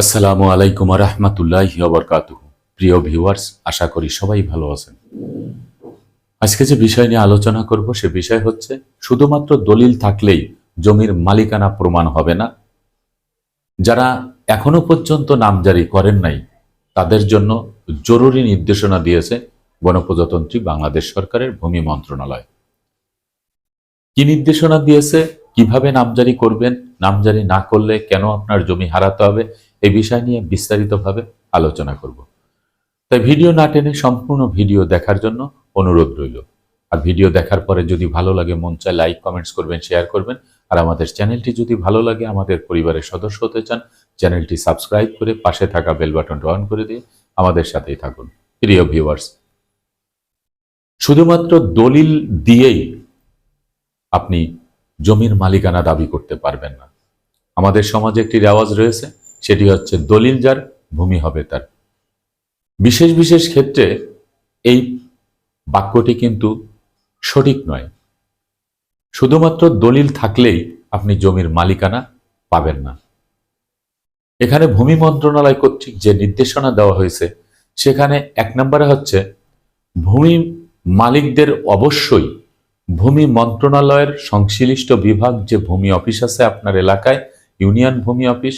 আসসালামু আলাইকুম রহমতুল্লাহ বরকাত প্রিয় ভিউয়ার্স, আশা করি সবাই ভালো আছেন। আজকে যে বিষয় নিয়ে আলোচনা করব, সে বিষয় হচ্ছে শুধুমাত্র দলিল থাকলেই জমির মালিকানা প্রমাণ হবে না। যারা এখনও পর্যন্ত নামজারি করেন নাই, তাদের জন্য জরুরি নির্দেশনা দিয়েছে গণপ্রজাতন্ত্রী বাংলাদেশ সরকারের ভূমি মন্ত্রণালয়। কি নির্দেশনা দিয়েছে, কীভাবে নামজারি করবেন নামজারি না করলে কেন আপনার জমি হারাতে হবে এই বিষয় নিয়ে বিস্তারিতভাবে আলোচনা করব। তাই ভিডিও না টেনে সম্পূর্ণ ভিডিও দেখার জন্য অনুরোধ রইল। আর ভিডিও দেখার পরে যদি ভালো লাগে, মন চায় লাইক, কমেন্টস করবেন, শেয়ার করবেন। আর আমাদের চ্যানেলটি যদি ভালো লাগে, আমাদের পরিবারের সদস্য হতে চান, চ্যানেলটি সাবস্ক্রাইব করে পাশে থাকা বেল বাটনটা অন করে দিয়ে আমাদের সাথেই থাকুন। প্রিয় ভিউয়ার্স, শুধুমাত্র দলিল দিয়েই আপনি জমির মালিকানা দাবি করতে পারবেন না। আমাদের সমাজে একটি রেওয়াজ রয়েছে সেটি হচ্ছে দলিল যার ভূমি হবে তার। বিশেষ বিশেষ ক্ষেত্রে এই বাক্যটি কিন্তু সঠিক নয়। শুধুমাত্র দলিল থাকলেই আপনি জমির মালিকানা পাবেন না। এখানে ভূমি মন্ত্রণালয় কর্তৃক যে নির্দেশনা দেওয়া হয়েছে, সেখানে এক নম্বরে হচ্ছে, ভূমি মালিকদের অবশ্যই ভূমি মন্ত্রণালয়ের সংশ্লিষ্ট বিভাগ যে ভূমি অফিস আছে আপনার এলাকায়, ইউনিয়ন ভূমি অফিস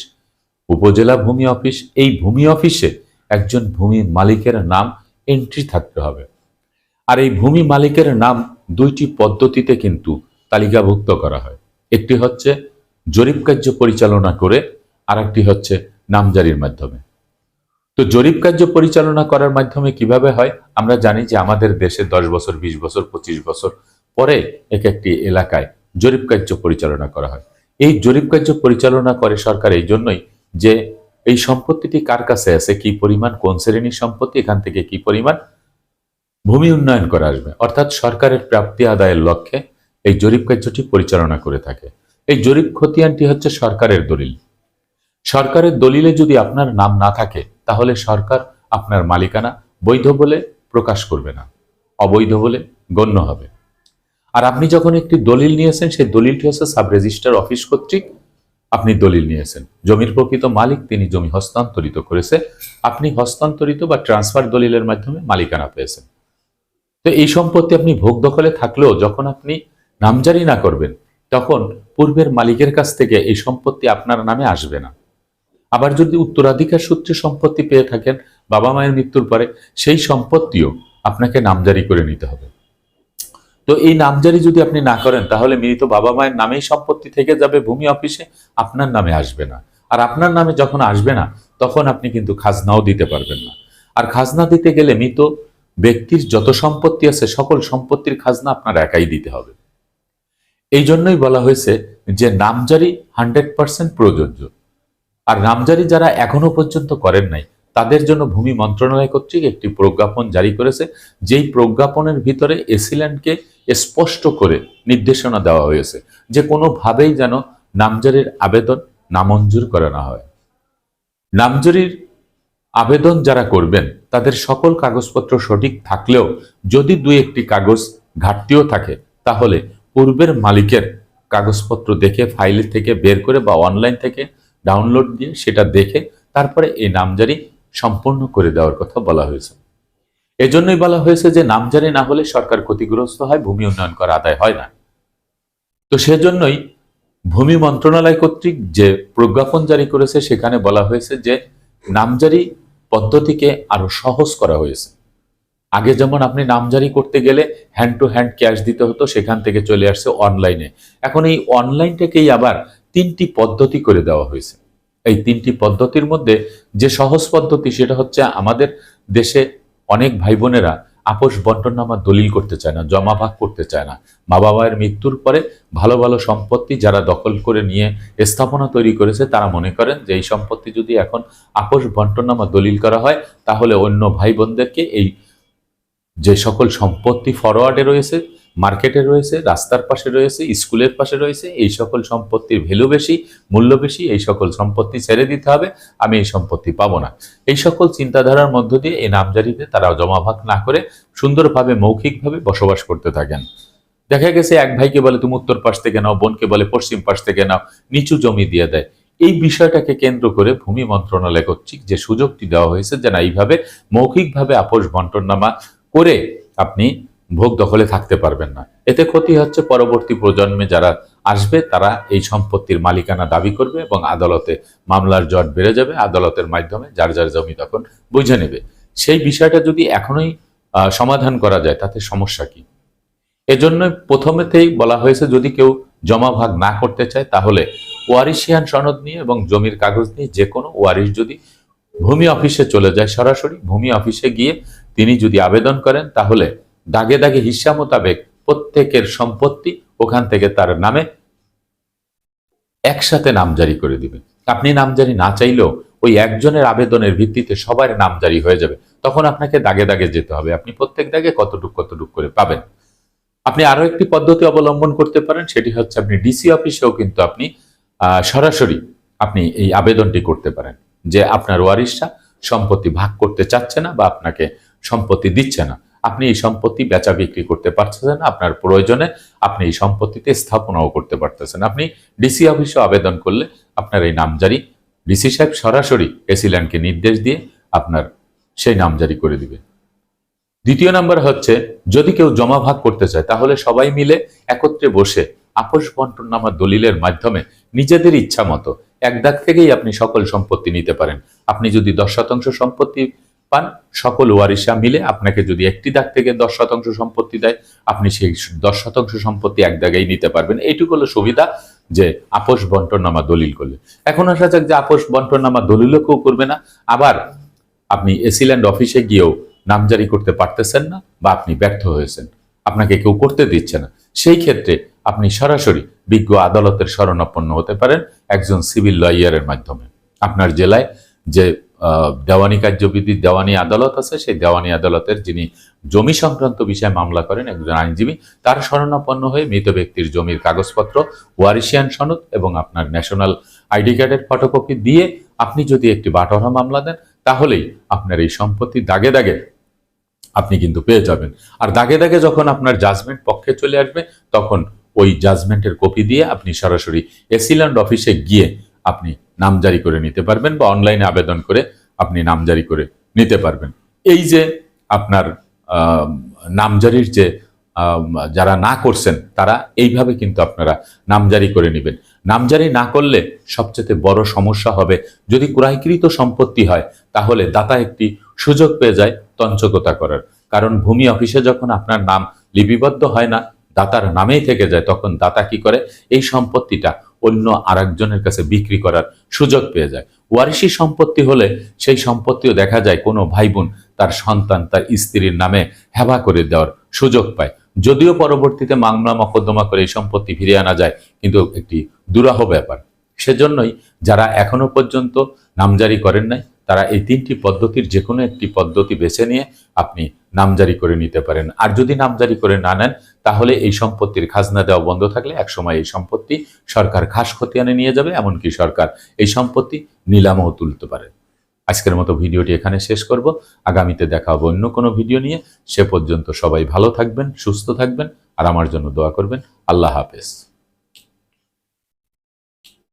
উপজেলা ভূমি অফিস, এই ভূমি অফিসে একজন ভূমি মালিকের নাম এন্ট্রি থাকতে হবে। আর এই ভূমি মালিকের নাম দুইটি পদ্ধতিতে কিন্তু তালিকাভুক্ত করা হয়। একটি হচ্ছে জরিপ কার্য পরিচালনা করে আর একটি হচ্ছে নামজারির মাধ্যমে। তো জরিপ কার্য পরিচালনা করার মাধ্যমে কীভাবে হয়? আমরা জানি যে আমাদের দেশে দশ বছর, বিশ বছর, পঁচিশ বছর পরে এক একটি এলাকায় জরিপ কার্য পরিচালনা করা হয়। এই জরিপ কার্য পরিচালনা করে সরকার এই জন্যই যে এই সম্পত্তিটি কার কাছে আছে, কি পরিমাণ, কোন শ্রেণির সম্পত্তি, এখান থেকে কি পরিমাণ ভূমি উন্নয়ন করা আসবে। অর্থাৎ সরকারের প্রাপ্তি আদায়ের লক্ষ্যে এই জরিপ কার্যটি পরিচালনা করে থাকে। এই জরিপ খতিয়ানটি হচ্ছে সরকারের দলিল। সরকারের দলিলে যদি আপনার নাম না থাকে, তাহলে সরকার আপনার মালিকানা বৈধ বলে প্রকাশ করবে না। অবৈধ বলে গণ্য হবে। আর আপনি যখন একটি দলিল নিয়েছেন, সেই দলিলটি হচ্ছে সাব রেজিস্ট্রার অফিস কর্তৃক আপনি দলিল নিয়েছেন। জমির প্রকৃত মালিক, তিনি জমি হস্তান্তরিত করেছে। আপনি হস্তান্তরিত বা ট্রান্সফার দলিলের মাধ্যমে মালিকানা পেয়েছেন। তো এই সম্পত্তি আপনি ভোগ দখলে থাকলেও যখন আপনি নামজারি না করবেন, তখন পূর্বের মালিকের কাছ থেকে এই সম্পত্তি আপনার নামে আসবে না। আবার যদি উত্তরাধিকার সূত্রে সম্পত্তি পেয়ে থাকেন, বাবা মায়ের মৃত্যুর পরে সেই সম্পত্তিও আপনাকে নামজারি করে নিতে হবে। তো এই নামজারি যদি আপনি না করেন, তাহলে মৃত বাবা মায়ের নামেই সম্পত্তি থেকে যাবে ভূমি অফিসে, আপনার নামে আসবে না। আর আপনার নামে যখন আসবে না, তখন আপনি কিন্তু খাজনাও দিতে পারবেন না। আর খাজনা দিতে গেলে মৃত ব্যক্তির যত সম্পত্তি আছে, সকল সম্পত্তির খাজনা আপনার একাই দিতে হবে। এই জন্যই বলা হয়েছে যে নামজারি হান্ড্রেড পার্সেন্ট প্রযোজ্য। আর নামজারি যারা এখনও পর্যন্ত করেন নাই, তাদের জন্য ভূমি মন্ত্রণালয় কর্তৃক একটি প্রজ্ঞাপন জারি করেছে। যেই প্রজ্ঞাপনের ভিতরে এসিল্যান্ডকে স্পষ্ট করে নির্দেশনা দেওয়া হয়েছে যে কোনোভাবেই যেন নামজারির আবেদন নামঞ্জুর করা না হয়। নামজারির আবেদন যারা করবেন, তাদের সকল কাগজপত্র সঠিক থাকলেও যদি দুই একটি কাগজ ঘাটতিও থাকে, তাহলে পূর্বের মালিকের কাগজপত্র দেখে, ফাইল থেকে বের করে বা অনলাইন থেকে ডাউনলোড দিয়ে সেটা দেখে তারপরে এই নামজারি সম্পূর্ণ করে দেওয়ার কথা বলা হয়েছে। এজন্যই বলা হয়েছে যে নামজারি না হলে সরকার ক্ষতিগ্রস্ত হয়, ভূমি উন্নয়ন করা আদায় হয় না। তো সেজন্যই ভূমি মন্ত্রণালয় কর্তৃক যে প্রজ্ঞাপন জারি করেছে, সেখানে বলা হয়েছে যে নামজারি পদ্ধতিকে আরও সহজ করা হয়েছে। আগে যেমন আপনি নামজারি করতে গেলে হ্যান্ড টু হ্যান্ড ক্যাশ দিতে হতো, সেখান থেকে চলে আসছে অনলাইনে এখন এই অনলাইনটাকেই আবার তিনটি পদ্ধতি করে দেওয়া হয়েছে। এই তিনটি পদ্ধতির মধ্যে যে সহজ পদ্ধতি, সেটা হচ্ছে আমাদের দেশে অনেক ভাই বোনেরা আপোষ বন্টননামা দলিল করতে চায় না, জমা ভাগ করতে চায় না। মা বাবার মৃত্যুর পরে ভালো ভালো সম্পত্তি যারা দখল করে নিয়ে স্থাপনা তৈরি করেছে, তারা মনে করেন যে এই সম্পত্তি যদি এখন আপোষ বন্টননামা দলিল করা হয়, তাহলে অন্য ভাই বোনদেরকে এই যে সকল সম্পত্তি ফরওয়ার্ডে রয়েছে মার্কেটে রয়েছে, রাস্তার পাশে রয়েছে, স্কুলের পাশে রয়েছে, এই সকল সম্পত্তির ভ্যালু বেশি, মূল্য বেশি, এই সকল সম্পত্তি ছেড়ে দিতে হবে, আমি এই সম্পত্তি পাবো না। এই সকল চিন্তাধারার মধ্য দিয়ে এই নামজারিতে তারা জমাভাগ না করে সুন্দরভাবে, মৌখিকভাবে বসবাস করতে থাকেন। দেখা গেছে এক ভাইকে বলে, তুমি উত্তর পাশ থেকে নাও, বোনকে বলে, পশ্চিম পাশ থেকে নাও, নিচু জমি দিয়ে দেয়। এই বিষয়টাকে কেন্দ্র করে ভূমি মন্ত্রণালয় কর্তৃক যে সুযোগটি দেওয়া হয়েছে যেন এইভাবে মৌখিকভাবে আপোষ বন্টননামা করে আপনি ভোগ দখলে থাকতে পারবেন না। এতে ক্ষতি হচ্ছে পরবর্তী প্রজন্মে যারা আসবে, তারা এই সম্পত্তির মালিকানা দাবি করবে এবং আদালতে মামলার জট বেড়ে যাবে আদালতের মাধ্যমে, যার যার জমি তখন বুঝে নেবে। সেই বিষয়টা যদি এখনোই সমাধান করা যায়, তাতে সমস্যা কি? এজন্য প্রথমেতেই বলা হয়েছে, যদি কেউ জমা ভাগ না করতে চায়, তাহলে ওয়ারিশিয়ান সনদ নিয়ে এবং জমির কাগজ নিয়ে যে কোনো ওয়ারিশ যদি ভূমি অফিসে চলে যায় সরাসরি, ভূমি অফিসে গিয়ে তিনি যদি আবেদন করেন, তাহলে দাগে দাগে হিসা মোতাবেক প্রত্যেকের সম্পত্তি ওখান থেকে তার নামে একসাথে নামজারি করে দিবে। আপনি নামজারি না চাইলেও ওই একজনের আবেদনের ভিত্তিতে সবার নামজারি হয়ে যাবে। তখন আপনাকে দাগে দাগে যেতে হবে। আপনি প্রত্যেক দাগে কতটুক কতটুক করে পাবেন। আপনি আরও একটি পদ্ধতি অবলম্বন করতে পারেন, সেটি হচ্ছে আপনি ডিসি অফিসেও কিন্তু আপনি সরাসরি আপনি এই আবেদনটি করতে পারেন যে আপনার ওয়ারিশরা সম্পত্তি ভাগ করতে চাচ্ছে না বা আপনাকে সম্পত্তি দিচ্ছে না। আপনি এই সম্পত্তি বেচা বিক্রি করতে পারছেন না আপনার প্রয়োজনে আপনি এই সম্পত্তিতে স্থাপনাও করতে পারতেছেন। আপনি ডিসি অফিসে আবেদন করলে আপনার এই নামজারি ডিসি সাহেব সরাসরি এসিল্যান্ডকে নির্দেশ দিয়ে আপনার সেই নামজারি করে দিবে। দ্বিতীয় নাম্বার হচ্ছে, যদি কেউ জমা ভাগ করতে চায়, তাহলে সবাই মিলে একত্রে বসে আপোষ বন্টন নামার দলিলের মাধ্যমে নিজেদের ইচ্ছা মতো এক দাগ থেকেই আপনি সকল সম্পত্তি নিতে পারেন। আপনি যদি দশ শতাংশ সম্পত্তি পান, সকল ওয়ারিশা মিলে আপনাকে যদি একটি দাগ থেকে দশ শতাংশ সম্পত্তি দেয়, আপনি সেই দশ শতাংশ সম্পত্তি এক দাগেই নিতে পারবেন। এইটুকু হলো সুবিধা যে আপোষ বন্টন নামা দলিল করলে। এখন আসা যাক যে আপোষ বন্টন নামা দলিলও কেউ করবে না। আবার আপনি এসিল্যান্ড অফিসে গিয়েও নামজারি করতে পারতেছেন না বা আপনি ব্যর্থ হয়েছেন। আপনাকে কেউ করতে দিচ্ছে না। সেই ক্ষেত্রে আপনি সরাসরি বিজ্ঞ আদালতের শরণাপন্ন হতে পারেন একজন সিভিল লয়ারের মাধ্যমে। আপনার জেলায় যে দেওয়ানি কার্যবিধি, দেওয়ানি আদালত আছে। সেই দেওয়ানি আদালতের যিনি জমি সংক্রান্ত বিষয়ে মামলা করেন, একজন আইনজীবী, তার শরণাপন্ন হয়ে মৃত ব্যক্তির জমির কাগজপত্র, ওয়ারিশিয়ান সনদ এবং আপনার ন্যাশনাল আইডি কার্ডের ফটোকপি দিয়ে আপনি যদি একটি বাটোয়ারা মামলা দেন, তাহলেই আপনার এই সম্পত্তি দাগে দাগে আপনি কিন্তু পেয়ে যাবেন। আর দাগে দাগে যখন আপনার জাজমেন্ট পক্ষে চলে আসবে, তখন ওই জাজমেন্টের কপি দিয়ে আপনি সরাসরি এসিল্যান্ড অফিসে গিয়ে আপনি নামজারি করে নিতে পারবেন বা অনলাইনে আবেদন করে আপনি নামজারি করে নিতে পারবেন। এই যে আপনার নামজারির যে যারা না করছেন তারা এইভাবে কিন্তু আপনারা নামজারি করে নেবেন। নামজারি না করলে সবচেয়ে বড় সমস্যা হবে, যদি ক্রয়কৃত সম্পত্তি হয় তাহলে দাতা একটি সুযোগ পেয়ে যায় তঞ্চকতা করার। কারণ ভূমি অফিসে যখন আপনার নাম লিপিবদ্ধ হয় না, দাতার নামেই থেকে যায়, তখন দাতা কি করে? এই সম্পত্তিটা অন্য আরেকজনের কাছে বিক্রি করার সুযোগ পেয়ে যায়। ওয়ারিশি সম্পত্তি হলে সেই সম্পত্তিও দেখা যায় কোনো ভাই বোন তার সন্তান তার স্ত্রীর নামে হেবা করে দেওয়ার সুযোগ পায়। যদিও পরবর্তীতে মামলা মকদ্দমা করে এই সম্পত্তি ফিরিয়ে আনা যায়, কিন্তু একটি দুরাহ ব্যাপার। সেজন্যই যারা এখনও পর্যন্ত নামজারি করেন নাই তারা এই তিনটি পদ্ধতির যে কোনো একটি পদ্ধতি বেছে নিয়ে আপনি নামজারি করে নিতে পারেন। আর যদি নামজারি করে না নেন, তাহলে এই সম্পত্তির খাজনা দেওয়া বন্ধ থাকলে একসময় এই সম্পত্তি সরকার খাস খতিয়ানে নিয়ে যাবে, এমনকি সরকার এই সম্পত্তি নিলামও তুলতে পারে। আজকের মতো ভিডিওটি এখানে শেষ করব। আগামীতে দেখা হবে অন্য কোনো ভিডিও নিয়ে। সে পর্যন্ত সবাই ভালো থাকবেন, সুস্থ থাকবেন, আর আমার জন্য দোয়া করবেন। আল্লাহ হাফেজ।